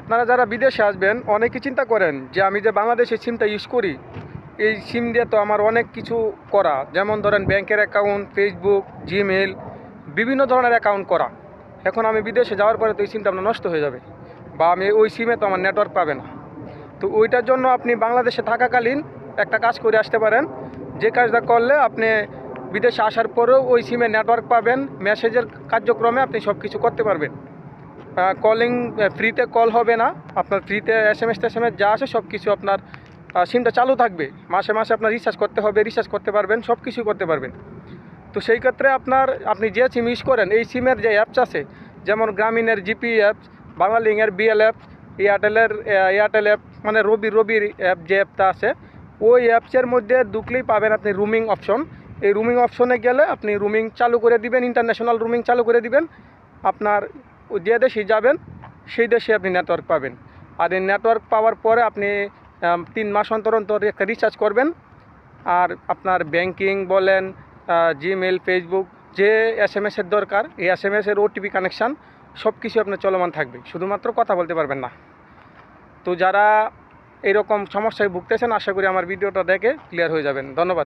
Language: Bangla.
আপনারা যারা বিদেশে আসবেন, অনেকে চিন্তা করেন যে আমি যে বাংলাদেশে সিমটা ইউজ করি, এই সিম দিয়ে তো আমার অনেক কিছু করা। যেমন ধরেন ব্যাংকের অ্যাকাউন্ট ফেসবুক জিমেল বিভিন্ন ধরনের অ্যাকাউন্ট করা। এখন আমি বিদেশে যাওয়ার পরে তো এই সিমটা আপনার নষ্ট হয়ে যাবে বা আমি ওই সিমে তো আমার নেটওয়ার্ক পাবে না। তো ওইটার জন্য আপনি বাংলাদেশে থাকাকালীন একটা কাজ করে আসতে পারেন। যে কাজটা করলে আপনি বিদেশে আসার পরেও ওই সিমে নেটওয়ার্ক পাবেন মেসেজের কার্যক্রমে আপনি সব কিছু করতে পারবেন। কলিং ফ্রিতে কল হবে না। আপনার ফ্রিতে এস এম এস টেসএমএস যা আছে সব কিছু আপনার সিমটা চালু থাকবে। মাসে মাসে আপনার রিচার্জ করতে হবে রিচার্জ করতে পারবেন সব কিছু করতে পারবেন। তো সেই ক্ষেত্রে আপনার, আপনি যে সিম ইউজ করেন, এই সিমের যে অ্যাপস আছে, যেমন গ্রামীণের জিপি অ্যাপস বাংলালিংয়ের বিএল অ্যাপ এয়ারটেলের এয়ারটেল অ্যাপ মানে রবি রবির অ্যাপ যে অ্যাপটা আছে, ওই অ্যাপসের মধ্যে ঢুকলেই পাবেন আপনি রুমিং অপশন এই রুমিং অপশনে গেলে আপনি রুমিং চালু করে দিবেন ইন্টারন্যাশনাল রুমিং চালু করে দিবেন। আপনার যে দেশে যাবেন, সেই দেশে আপনি নেটওয়ার্ক পাবেন। আর এই নেটওয়ার্ক পাওয়ার পরে আপনি তিন মাস অন্তর অন্তর একটা রিচার্জ করবেন। আর আপনার ব্যাংকিং বলেন জিমেল ফেসবুক যে এস এম এসের দরকার, এই এস এম এসের ওটিপি কানেকশান সব কিছু আপনার চলমান থাকবে। শুধুমাত্র কথা বলতে পারবেন না। তো যারা এরকম সমস্যায় ভুগতেছেন, আশা করি আমার ভিডিওটা দেখে ক্লিয়ার হয়ে যাবেন। ধন্যবাদ।